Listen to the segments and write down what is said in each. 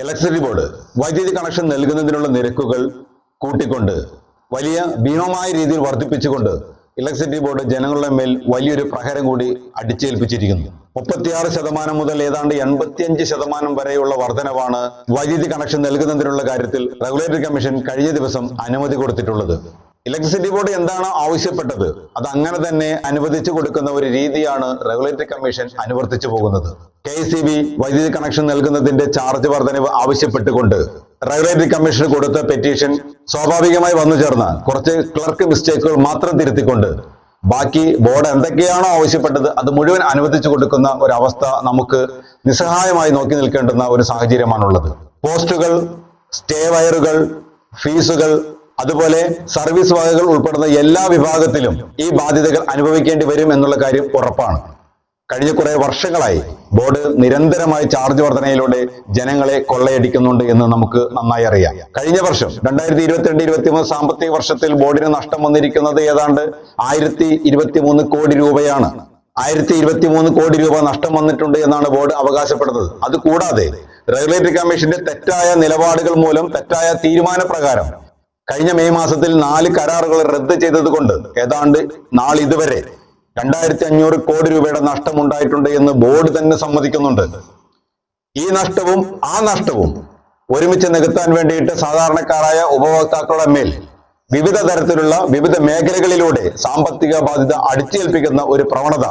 Electricity board വൈദ്യുതി connection നൽകുന്നതിനുള്ള നിരക്കുകൾ കൂട്ടിക്കൊണ്ട് വലിയ ഭീമമായ രീതിയിൽ വർദ്ധിപ്പിച്ചുകൊണ്ട് ഇലക്ട്രിസിറ്റി ബോർഡ് ജനങ്ങളുടെ മേൽ വലിയൊരു പ്രഹരം കൂടി അടിച്ചേൽപ്പിച്ചിരിക്കുന്നു. മുപ്പത്തിയാറ് ശതമാനം മുതൽ ഏതാണ്ട് എൺപത്തിയഞ്ച് ശതമാനം വരെയുള്ള വർധനവാണ് വൈദ്യുതി കണക്ഷൻ നൽകുന്നതിനുള്ള കാര്യത്തിൽ റെഗുലേറ്ററി കമ്മീഷൻ കഴിഞ്ഞ ദിവസം അനുമതി കൊടുത്തിട്ടുള്ളത്. ഇലക്ട്രിസിറ്റി ബോർഡ് എന്താണ് ആവശ്യപ്പെട്ടത്? അത് അങ്ങനെ തന്നെ അനുവദിച്ചു കൊടുക്കുന്ന ഒരു രീതിയാണ് റെഗുലേറ്ററി കമ്മീഷൻ അനുവർത്തിച്ചു പോകുന്നത്. കെ സി ബി വൈദ്യുതി കണക്ഷൻ നൽകുന്നതിന്റെ ചാർജ് വർധനവ് ആവശ്യപ്പെട്ടുകൊണ്ട് റെഗുലേറ്ററി കമ്മീഷന് കൊടുത്ത പെറ്റീഷൻ സ്വാഭാവികമായി വന്നു ചേർന്ന കുറച്ച് ക്ലർക്ക് മിസ്റ്റേക്കുകൾ മാത്രം തിരുത്തിക്കൊണ്ട് ബാക്കി ബോർഡ് എന്തൊക്കെയാണോ ആവശ്യപ്പെട്ടത് അത് മുഴുവൻ അനുവദിച്ചു കൊടുക്കുന്ന ഒരു അവസ്ഥ നമുക്ക് നിസ്സഹായമായി നോക്കി നിൽക്കേണ്ടുന്ന ഒരു സാഹചര്യമാണുള്ളത്. പോസ്റ്റുകൾ സ്റ്റേ വയറുകൾ ഫീസുകൾ അതുപോലെ സർവീസ് വകകൾ ഉൾപ്പെടുന്ന എല്ലാ വിഭാഗത്തിലും ഈ ബാധ്യതകൾ അനുഭവിക്കേണ്ടി വരും എന്നുള്ള കാര്യം ഉറപ്പാണ്. കഴിഞ്ഞ കുറെ വർഷങ്ങളായി ബോർഡ് നിരന്തരമായി ചാർജ് വർധനയിലൂടെ ജനങ്ങളെ കൊള്ളയടിക്കുന്നുണ്ട് എന്ന് നമുക്ക് നന്നായി അറിയാം. കഴിഞ്ഞ വർഷം രണ്ടായിരത്തി ഇരുപത്തിരണ്ട് ഇരുപത്തി മൂന്ന് സാമ്പത്തിക വർഷത്തിൽ ബോർഡിന് നഷ്ടം വന്നിരിക്കുന്നത് ഏതാണ്ട് ആയിരത്തി ഇരുപത്തി മൂന്ന് കോടി രൂപയാണ്. ആയിരത്തി ഇരുപത്തി മൂന്ന് കോടി രൂപ നഷ്ടം വന്നിട്ടുണ്ട് എന്നാണ് ബോർഡ് അവകാശപ്പെടുന്നത്. അത് കൂടാതെ റെഗുലേറ്ററി കമ്മീഷന്റെ തെറ്റായ നിലപാടുകൾ മൂലം തെറ്റായ തീരുമാനപ്രകാരം കഴിഞ്ഞ മെയ് മാസത്തിൽ നാല് കരാറുകൾ റദ്ദ് ചെയ്തതുകൊണ്ട് ഏതാണ്ട് നാളിതുവരെ രണ്ടായിരത്തി അഞ്ഞൂറ് കോടി രൂപയുടെ നഷ്ടം ഉണ്ടായിട്ടുണ്ട് എന്ന് ബോർഡ് തന്നെ സമ്മതിക്കുന്നുണ്ട്. ഈ നഷ്ടവും ആ നഷ്ടവും ഒരുമിച്ച് നികത്താൻ വേണ്ടിയിട്ട് സാധാരണക്കാരായ ഉപഭോക്താക്കളുടെ മേൽ വിവിധ തരത്തിലുള്ള വിവിധ മേഖലകളിലൂടെ സാമ്പത്തിക ബാധ്യത അടിച്ചേൽപ്പിക്കുന്ന ഒരു പ്രവണത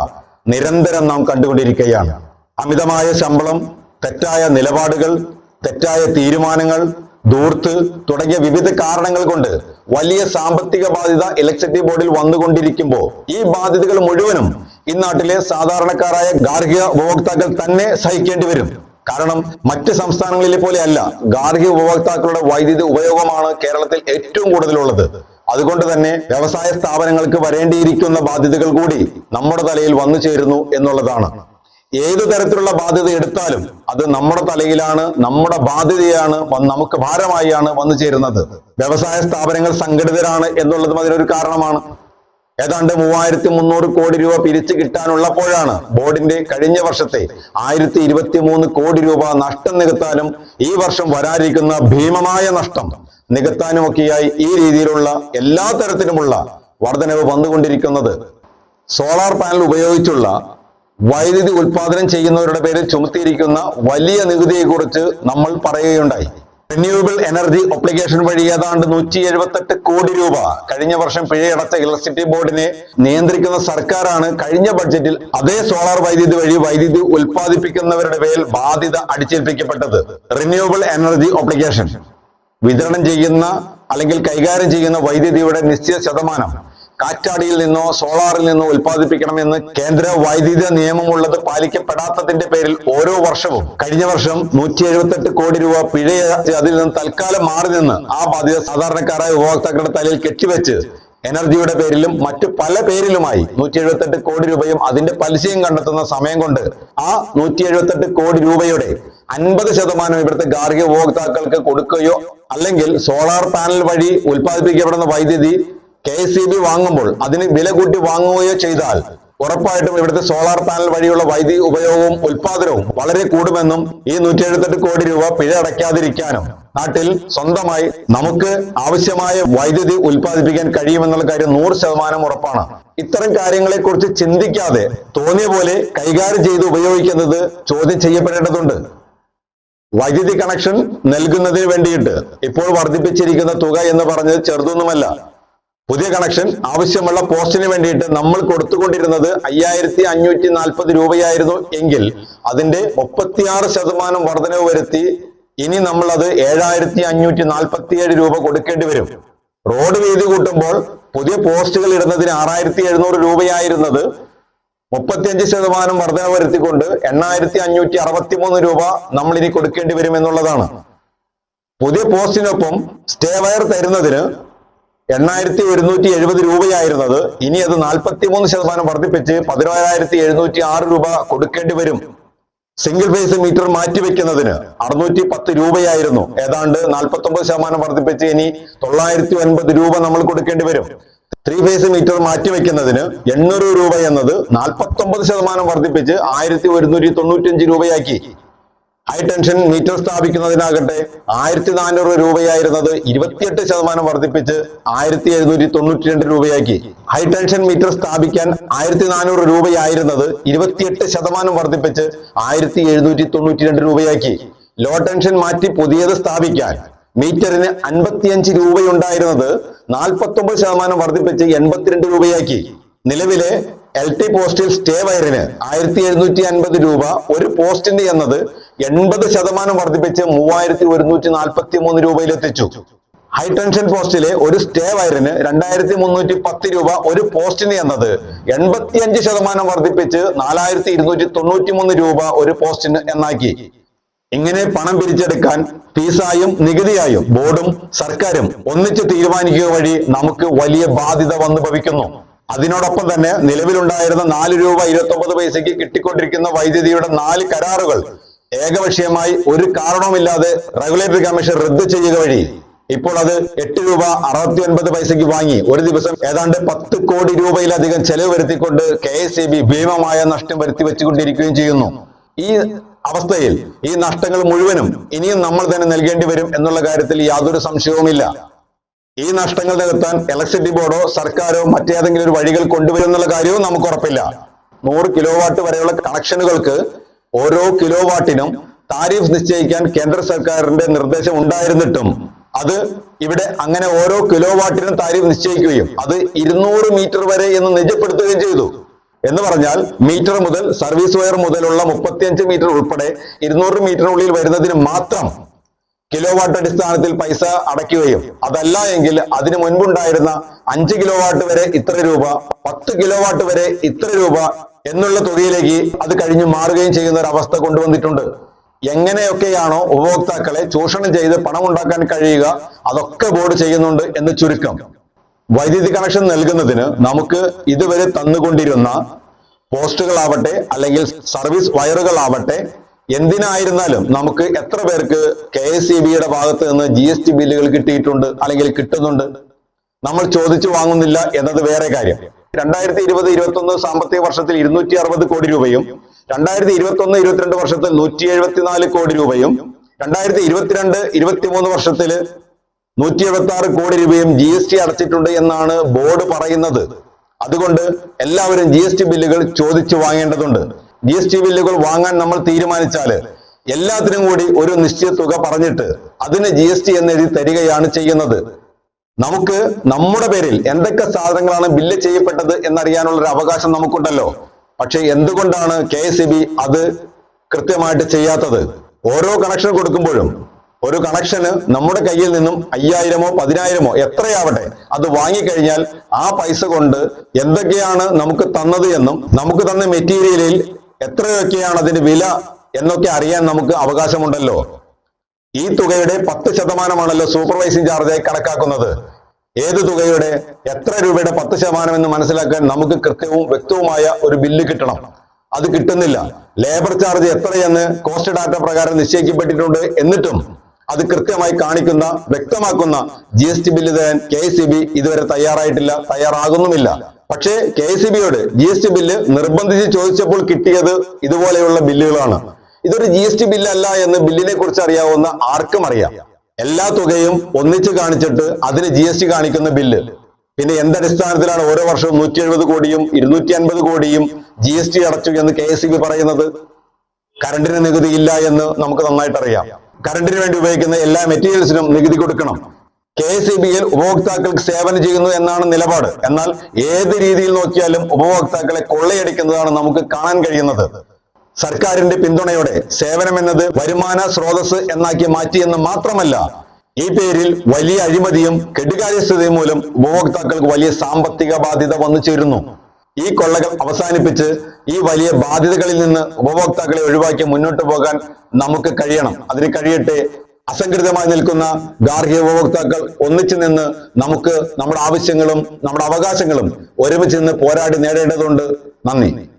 നിരന്തരം നാം കണ്ടുകൊണ്ടിരിക്കുകയാണ്. അമിതമായ ശമ്പളം തെറ്റായ നിലപാടുകൾ തെറ്റായ തീരുമാനങ്ങൾ ദൂർത്ത് തുടങ്ങിയ വിവിധ കാരണങ്ങൾ കൊണ്ട് വലിയ സാമ്പത്തിക ബാധ്യത ഇലക്ട്രിസിറ്റി ബോർഡിൽ വന്നുകൊണ്ടിരിക്കുമ്പോൾ ഈ ബാധ്യതകൾ മുഴുവനും ഈ നാട്ടിലെ സാധാരണക്കാരായ ഗാർഹിക ഉപഭോക്താക്കൾ തന്നെ സഹിക്കേണ്ടി വരും. കാരണം മറ്റ് സംസ്ഥാനങ്ങളിലെ പോലെയല്ല ഗാർഹിക ഉപഭോക്താക്കളുടെ വൈദ്യുതി ഉപയോഗമാണ് കേരളത്തിൽ ഏറ്റവും കൂടുതലുള്ളത്. അതുകൊണ്ട് തന്നെ വ്യവസായ സ്ഥാപനങ്ങൾക്ക് വരേണ്ടിയിരിക്കുന്ന ബാധ്യതകൾ കൂടി നമ്മുടെ തലയിൽ വന്നു ചേരുന്നു എന്നുള്ളതാണ്. ഏതു തരത്തിലുള്ള ബാധ്യത എടുത്താലും അത് നമ്മുടെ തലയിലാണ് നമ്മുടെ ബാധ്യതയാണ് നമുക്ക് ഭാരമായാണ് വന്നു ചേരുന്നത്. വ്യവസായ സ്ഥാപനങ്ങൾ സംഘടിതരാണ് എന്നുള്ളതും അതിനൊരു കാരണമാണ്. ഏതാണ്ട് മൂവായിരത്തി മുന്നൂറ് കോടി രൂപ പിരിച്ചു കിട്ടാനുള്ളപ്പോഴാണ് ബോർഡിന്റെ കഴിഞ്ഞ വർഷത്തെ ആയിരത്തി ഇരുപത്തി മൂന്ന് കോടി രൂപ നഷ്ടം നികത്താനും ഈ വർഷം വരാനിരിക്കുന്ന ഭീമമായ നഷ്ടം നികത്താനുമൊക്കെയായി ഈ രീതിയിലുള്ള എല്ലാ തരത്തിലുമുള്ള വർധനവ് വന്നുകൊണ്ടിരിക്കുന്നത്. സോളാർ പാനൽ ഉപയോഗിച്ചുള്ള വൈദ്യുതി ഉൽപാദനം ചെയ്യുന്നവരുടെ പേരിൽ ചുമത്തിയിരിക്കുന്ന വലിയ നികുതിയെക്കുറിച്ച് നമ്മൾ പറയുകയുണ്ടായി. റിന്യൂവബിൾ എനർജി ഒപ്ലിക്കേഷൻ വഴി ഏതാണ്ട് നൂറ്റി എഴുപത്തെട്ട് കോടി രൂപ കഴിഞ്ഞ വർഷം പിഴയടച്ച ഇലക്ട്രിസിറ്റി ബോർഡിനെ നിയന്ത്രിക്കുന്ന സർക്കാരാണ് കഴിഞ്ഞ ബഡ്ജറ്റിൽ അതേ സോളാർ വൈദ്യുതി വഴി വൈദ്യുതി ഉൽപ്പാദിപ്പിക്കുന്നവരുടെ പേരിൽ ബാധ്യത അടിച്ചേൽപ്പിക്കപ്പെട്ടത്. റിന്യൂവബിൾ എനർജി ഒപ്ലിക്കേഷൻ വിതരണം ചെയ്യുന്ന അല്ലെങ്കിൽ കൈകാര്യം ചെയ്യുന്ന വൈദ്യുതിയുടെ നിശ്ചിത ശതമാനം കാറ്റാടിയിൽ നിന്നോ സോളാറിൽ നിന്നോ ഉൽപ്പാദിപ്പിക്കണമെന്ന് കേന്ദ്ര വൈദ്യുത നിയമമുള്ളത് പാലിക്കപ്പെടാത്തതിന്റെ പേരിൽ ഓരോ വർഷവും കഴിഞ്ഞ വർഷം നൂറ്റി എഴുപത്തെട്ട് കോടി രൂപ പിഴ അതിൽ നിന്ന് തൽക്കാലം മാറി നിന്ന് ആ ബാധ്യത സാധാരണക്കാരായ ഉപഭോക്താക്കളുടെ തലയിൽ കെട്ടിവെച്ച് എനർജിയുടെ പേരിലും മറ്റു പല പേരിലുമായി നൂറ്റി എഴുപത്തെട്ട് കോടി രൂപയും അതിന്റെ പലിശയും കണ്ടെത്തുന്ന സമയം കൊണ്ട് ആ നൂറ്റി എഴുപത്തെട്ട് കോടി രൂപയുടെ അൻപത് ശതമാനം ഇവിടുത്തെ ഗാർഹിക ഉപഭോക്താക്കൾക്ക് കൊടുക്കുകയോ അല്ലെങ്കിൽ സോളാർ പാനൽ വഴി ഉൽപ്പാദിപ്പിക്കപ്പെടുന്ന വൈദ്യുതി കെ എസ് ബി വാങ്ങുമ്പോൾ അതിന് വില കൂട്ടി വാങ്ങുകയോ ചെയ്താൽ ഉറപ്പായിട്ടും ഇവിടുത്തെ സോളാർ പാനൽ വഴിയുള്ള വൈദ്യുതി ഉപയോഗവും ഉൽപാദനവും വളരെ കൂടുമെന്നും ഈ നൂറ്റി എഴുപത്തെട്ട് കോടി രൂപ പിഴ അടയ്ക്കാതിരിക്കാനും നാട്ടിൽ സ്വന്തമായി നമുക്ക് ആവശ്യമായ വൈദ്യുതി ഉൽപ്പാദിപ്പിക്കാൻ കഴിയുമെന്നുള്ള കാര്യം നൂറ് ശതമാനം ഉറപ്പാണ്. ഇത്തരം കാര്യങ്ങളെ കുറിച്ച് ചിന്തിക്കാതെ തോന്നിയ പോലെ കൈകാര്യം ചെയ്ത് ഉപയോഗിക്കുന്നത് ചോദ്യം ചെയ്യപ്പെടേണ്ടതുണ്ട്. വൈദ്യുതി കണക്ഷൻ നൽകുന്നതിന് വേണ്ടിയിട്ട് ഇപ്പോൾ വർദ്ധിപ്പിച്ചിരിക്കുന്ന തുക എന്ന് പറഞ്ഞത് ചെറുതൊന്നുമല്ല. പുതിയ കണക്ഷൻ ആവശ്യമുള്ള പോസ്റ്റിന് വേണ്ടിയിട്ട് നമ്മൾ കൊടുത്തുകൊണ്ടിരുന്നത് അയ്യായിരത്തി അഞ്ഞൂറ്റി നാൽപ്പത് രൂപയായിരുന്നു എങ്കിൽ അതിന്റെ മുപ്പത്തിയാറ് ശതമാനം വർധനവ് വരുത്തി ഇനി നമ്മൾ അത് ഏഴായിരത്തി അഞ്ഞൂറ്റി നാൽപ്പത്തിയേഴ് രൂപ കൊടുക്കേണ്ടി വരും. റോഡ് വീതി കൂട്ടുമ്പോൾ പുതിയ പോസ്റ്റുകൾ ഇടുന്നതിന് ആറായിരത്തി എഴുന്നൂറ് രൂപയായിരുന്നത് മുപ്പത്തിയഞ്ച് ശതമാനം വർധന വരുത്തിക്കൊണ്ട് എണ്ണായിരത്തി അഞ്ഞൂറ്റി അറുപത്തി മൂന്ന് രൂപ നമ്മൾ ഇനി കൊടുക്കേണ്ടി വരും എന്നുള്ളതാണ്. പുതിയ പോസ്റ്റിനൊപ്പം സ്റ്റേ വയർ തരുന്നതിന് എണ്ണായിരത്തി ഒരുന്നൂറ്റി എഴുപത് രൂപയായിരുന്നത്. ഇനി അത് നാൽപ്പത്തി മൂന്ന് ശതമാനം വർദ്ധിപ്പിച്ച് പതിനോരായിരത്തി എഴുന്നൂറ്റി ആറ് രൂപ കൊടുക്കേണ്ടി വരും. സിംഗിൾ ഫേസ് മീറ്റർ മാറ്റിവെക്കുന്നതിന് അറുന്നൂറ്റി പത്ത് രൂപയായിരുന്നു. ഏതാണ്ട് നാൽപ്പത്തി ഒമ്പത് ശതമാനം വർദ്ധിപ്പിച്ച് ഇനി തൊള്ളായിരത്തി ഒൻപത് രൂപ നമ്മൾ കൊടുക്കേണ്ടി വരും. ത്രീ ഫേസ് മീറ്റർ മാറ്റിവെക്കുന്നതിന് എണ്ണൂറ് രൂപ എന്നത് നാൽപ്പത്തി ഒമ്പത് ശതമാനം വർദ്ധിപ്പിച്ച് ആയിരത്തി ഒരുന്നൂറ്റി തൊണ്ണൂറ്റി അഞ്ച് രൂപയാക്കി. ഹൈ ടെൻഷൻ മീറ്റർ സ്ഥാപിക്കുന്നതിനാകട്ടെ ആയിരത്തി നാനൂറ് രൂപയായിരുന്നത് ഇരുപത്തിയെട്ട് ശതമാനം വർദ്ധിപ്പിച്ച് ആയിരത്തി എഴുന്നൂറ്റി തൊണ്ണൂറ്റി രണ്ട് രൂപയാക്കി. ഹൈ ടെൻഷൻ മീറ്റർ സ്ഥാപിക്കാൻ ആയിരത്തി നാനൂറ് രൂപയായിരുന്നത് ഇരുപത്തിയെട്ട് ശതമാനം വർദ്ധിപ്പിച്ച് ആയിരത്തി എഴുന്നൂറ്റി തൊണ്ണൂറ്റി രണ്ട് രൂപയാക്കി. ലോ ടെൻഷൻ മാറ്റി പുതിയത് സ്ഥാപിക്കാൻ മീറ്ററിന് അൻപത്തിയഞ്ച് രൂപയുണ്ടായിരുന്നത് നാൽപ്പത്തി ഒമ്പത് ശതമാനം വർദ്ധിപ്പിച്ച് എൺപത്തിരണ്ട് രൂപയാക്കി. നിലവിലെ എൽ ടി പോസ്റ്റിൽ സ്റ്റേ വയറിന് ആയിരത്തി എഴുന്നൂറ്റി അൻപത് രൂപ ഒരു പോസ്റ്റിന് എന്നത് എൺപത് ശതമാനം വർദ്ധിപ്പിച്ച് മൂവായിരത്തി ഒരുന്നൂറ്റി നാൽപ്പത്തി മൂന്ന് രൂപയിലെത്തിച്ചു ഹൈ ടെൻഷൻ പോസ്റ്റിലെ ഒരു സ്റ്റേ വയറിന് രണ്ടായിരത്തി മുന്നൂറ്റി പത്ത് രൂപ ഒരു പോസ്റ്റിന് എന്നത് എൺപത്തിയഞ്ച് ശതമാനം വർദ്ധിപ്പിച്ച് നാലായിരത്തി ഇരുന്നൂറ്റി തൊണ്ണൂറ്റി മൂന്ന് രൂപ ഒരു പോസ്റ്റിന് എന്നാക്കി. ഇങ്ങനെ പണം പിരിച്ചെടുക്കാൻ ഫീസായും നികുതിയായും ബോർഡും സർക്കാരും ഒന്നിച്ച് തീരുമാനിക്കുക വഴി നമുക്ക് വലിയ ബാധ്യത വന്നു ഭവിക്കുന്നു. അതിനോടൊപ്പം തന്നെ നിലവിലുണ്ടായിരുന്ന നാല് രൂപ ഇരുപത്തി ഒമ്പത് പൈസയ്ക്ക് കിട്ടിക്കൊണ്ടിരിക്കുന്ന വൈദ്യുതിയുടെ നാല് കരാറുകൾ ഏകപക്ഷീയമായി ഒരു കാരണവുമില്ലാതെ റെഗുലേറ്ററി കമ്മീഷൻ റദ്ദ് ചെയ്യുക വഴി ഇപ്പോൾ അത് എട്ട് രൂപ അറുപത്തി ഒൻപത് പൈസയ്ക്ക് വാങ്ങി. ഒരു ദിവസം ഏതാണ്ട് പത്ത് കോടി രൂപയിലധികം ചെലവ് വരുത്തിക്കൊണ്ട് കെ എസ് ഭീമമായ നഷ്ടം വരുത്തി വെച്ചുകൊണ്ടിരിക്കുകയും ചെയ്യുന്നു. ഈ അവസ്ഥയിൽ ഈ നഷ്ടങ്ങൾ മുഴുവനും ഇനിയും നമ്മൾ തന്നെ നൽകേണ്ടി വരും എന്നുള്ള കാര്യത്തിൽ യാതൊരു സംശയവുമില്ല. ഈ നഷ്ടങ്ങൾ നികത്താൻ ഇലക്ട്രിസിറ്റി ബോർഡോ സർക്കാരോ മറ്റേതെങ്കിലും ഒരു വഴികൾ കൊണ്ടുവരും എന്നുള്ള കാര്യവും നമുക്ക് ഉറപ്പില്ല. നൂറ് കിലോ വാട്ട് വരെയുള്ള കണക്ഷനുകൾക്ക് ഓരോ കിലോ വാട്ടിനും താരിഫ് നിശ്ചയിക്കാൻ കേന്ദ്ര സർക്കാരിന്റെ നിർദ്ദേശം ഉണ്ടായിരുന്നിട്ടും അത് ഇവിടെ അങ്ങനെ ഓരോ കിലോ വാട്ടിനും താരിഫ് നിശ്ചയിക്കുകയും അത് ഇരുന്നൂറ് മീറ്റർ വരെ എന്ന് നിജപ്പെടുത്തുകയും ചെയ്തു. എന്ന് പറഞ്ഞാൽ മീറ്റർ മുതൽ സർവീസ് വയർ മുതലുള്ള മുപ്പത്തിയഞ്ച് മീറ്റർ ഉൾപ്പെടെ ഇരുന്നൂറ് മീറ്ററിനുള്ളിൽ വരുന്നതിന് മാത്രം കിലോ വാട്ട് അടിസ്ഥാനത്തിൽ പൈസ അടയ്ക്കുകയും അതല്ല എങ്കിൽ അതിനു മുൻപുണ്ടായിരുന്ന അഞ്ച് കിലോ വാട്ട് വരെ ഇത്ര രൂപ പത്ത് കിലോ വാട്ട് വരെ ഇത്ര രൂപ എന്നുള്ള തുകയിലേക്ക് അത് കഴിഞ്ഞ് മാറുകയും ചെയ്യുന്ന ഒരു അവസ്ഥ കൊണ്ടുവന്നിട്ടുണ്ട്. എങ്ങനെയൊക്കെയാണോ ഉപഭോക്താക്കളെ ചൂഷണം ചെയ്ത് പണം ഉണ്ടാക്കാൻ കഴിയുക അതൊക്കെ ബോർഡ് ചെയ്യുന്നുണ്ട് എന്ന് ചുരുക്കം. വൈദ്യുതി കണക്ഷൻ നൽകുന്നതിന് നമുക്ക് ഇതുവരെ തന്നുകൊണ്ടിരുന്ന പോസ്റ്റുകളാവട്ടെ അല്ലെങ്കിൽ സർവീസ് വയറുകളാവട്ടെ എന്തിനായിരുന്നാലും നമുക്ക് എത്ര പേർക്ക് കെ എസ് ഇ ബിയുടെ ഭാഗത്ത് നിന്ന് ജി എസ് ടി ബില്ലുകൾ കിട്ടിയിട്ടുണ്ട് അല്ലെങ്കിൽ കിട്ടുന്നുണ്ട്? നമ്മൾ ചോദിച്ചു വാങ്ങുന്നില്ല എന്നത് വേറെ കാര്യം. രണ്ടായിരത്തി ഇരുപത് ഇരുപത്തി ഒന്ന് സാമ്പത്തിക വർഷത്തിൽ ഇരുന്നൂറ്റി അറുപത് കോടി രൂപയും രണ്ടായിരത്തി ഇരുപത്തി ഒന്ന് ഇരുപത്തിരണ്ട് വർഷത്തിൽ നൂറ്റി എഴുപത്തിനാല് കോടി രൂപയും രണ്ടായിരത്തി ഇരുപത്തിരണ്ട് ഇരുപത്തിമൂന്ന് വർഷത്തിൽ നൂറ്റി എഴുപത്തി ആറ് കോടി രൂപയും ജി എസ് ടി അടച്ചിട്ടുണ്ട് എന്നാണ് ബോർഡ് പറയുന്നത്. അതുകൊണ്ട് എല്ലാവരും ജി എസ് ടി ബില്ലുകൾ ചോദിച്ചു വാങ്ങേണ്ടതുണ്ട്. ജി എസ് ടി ബില്ലുകൾ വാങ്ങാൻ നമ്മൾ തീരുമാനിച്ചാൽ എല്ലാത്തിനും കൂടി ഒരു നിശ്ചിത തുക പറഞ്ഞിട്ട് അതിന് ജി എസ് ടി എന്നെഴുതി തരികയാണ് ചെയ്യുന്നത്. നമുക്ക് നമ്മുടെ പേരിൽ എന്തൊക്കെ സാധനങ്ങളാണ് ബില്ല് ചെയ്യപ്പെട്ടത് എന്നറിയാനുള്ള ഒരു അവകാശം നമുക്കുണ്ടല്ലോ. പക്ഷെ എന്തുകൊണ്ടാണ് കെ എസ് അത് കൃത്യമായിട്ട് ചെയ്യാത്തത്? ഓരോ കണക്ഷൻ കൊടുക്കുമ്പോഴും ഒരു കണക്ഷന് നമ്മുടെ കയ്യിൽ നിന്നും അയ്യായിരമോ പതിനായിരമോ എത്രയാവട്ടെ അത് വാങ്ങിക്കഴിഞ്ഞാൽ ആ പൈസ കൊണ്ട് എന്തൊക്കെയാണ് നമുക്ക് തന്നത് എന്നും നമുക്ക് തന്ന മെറ്റീരിയലിൽ എത്രയൊക്കെയാണ് അതിന്റെ വില എന്നൊക്കെ അറിയാൻ നമുക്ക് അവകാശമുണ്ടല്ലോ. ഈ തുകയുടെ പത്ത് ശതമാനമാണല്ലോ സൂപ്പർവൈസിംഗ് ചാർജായി കണക്കാക്കുന്നത്. ഏത് തുകയുടെ? എത്ര രൂപയുടെ പത്ത് ശതമാനം എന്ന് മനസ്സിലാക്കാൻ നമുക്ക് കൃത്യവും വ്യക്തവുമായ ഒരു ബില്ല് കിട്ടണം. അത് കിട്ടുന്നില്ല. ലേബർ ചാർജ് എത്രയെന്ന് കോസ്റ്റ് ഡാറ്റ പ്രകാരം നിശ്ചയിക്കപ്പെട്ടിട്ടുണ്ട് എന്നിട്ടും അത് കൃത്യമായി കാണിക്കുന്ന വ്യക്തമാക്കുന്ന ജി എസ് ടി ബില്ല് തരാൻ കെ എസ് ബി ഇതുവരെ തയ്യാറായിട്ടില്ല തയ്യാറാകുന്നുമില്ല. പക്ഷേ കെ എസ് ബിയോട് ജി എസ് ടി ബില്ല് നിർബന്ധിച്ച് ചോദിച്ചപ്പോൾ കിട്ടിയത് ഇതുപോലെയുള്ള ബില്ലുകളാണ്. ഇതൊരു ജി എസ് ടി ബില്ലല്ല എന്ന് ബില്ലിനെ കുറിച്ച് അറിയാവുന്ന ആർക്കും അറിയാം. എല്ലാ തുകയും ഒന്നിച്ച് കാണിച്ചിട്ട് അതിന് ജി എസ് ടി കാണിക്കുന്ന ബില്ല്. പിന്നെ എന്തടിസ്ഥാനത്തിലാണ് ഓരോ വർഷവും നൂറ്റി എഴുപത് കോടിയും ഇരുന്നൂറ്റി അൻപത് കോടിയും ജി എസ് ടി അടച്ചു എന്ന് കെ എസ് ബി പറയുന്നത്? കറണ്ടിന് നികുതി ഇല്ല എന്ന് നമുക്ക് നന്നായിട്ട് അറിയാം കറണ്ടിന് വേണ്ടി ഉപയോഗിക്കുന്ന എല്ലാ മെറ്റീരിയൽസിനും നികുതി കൊടുക്കണം. കെ എസ് ഇ ബിയിൽ ഉപഭോക്താക്കൾക്ക് സേവനം ചെയ്യുന്നു എന്നാണ് നിലപാട്. എന്നാൽ ഏത് രീതിയിൽ നോക്കിയാലും ഉപഭോക്താക്കളെ കൊള്ളയടിക്കുന്നതാണ് നമുക്ക് കാണാൻ കഴിയുന്നത്. സർക്കാരിന്റെ പിന്തുണയോടെ സേവനം എന്നത് വരുമാന സ്രോതസ് എന്നാക്കി മാറ്റിയെന്ന് മാത്രമല്ല ഈ പേരിൽ വലിയ അഴിമതിയും കെട്ടുകാര്യസ്ഥതയും മൂലം ഉപഭോക്താക്കൾക്ക് വലിയ സാമ്പത്തിക ബാധ്യത വന്നു ചേരുന്നു. ഈ കൊള്ളകൾ അവസാനിപ്പിച്ച് ഈ വലിയ ബാധ്യതകളിൽ നിന്ന് ഉപഭോക്താക്കളെ ഒഴിവാക്കി മുന്നോട്ട് പോകാൻ നമുക്ക് കഴിയണം. അതിന് കഴിയട്ടെ. അസംഘടിതമായി നിൽക്കുന്ന ഗാർഹിക ഉപഭോക്താക്കൾ ഒന്നിച്ചു നിന്ന് നമുക്ക് നമ്മുടെ ആവശ്യങ്ങളും നമ്മുടെ അവകാശങ്ങളും ഒരുമിച്ച് നിന്ന് പോരാടി നേടേണ്ടതുണ്ട്. നന്ദി.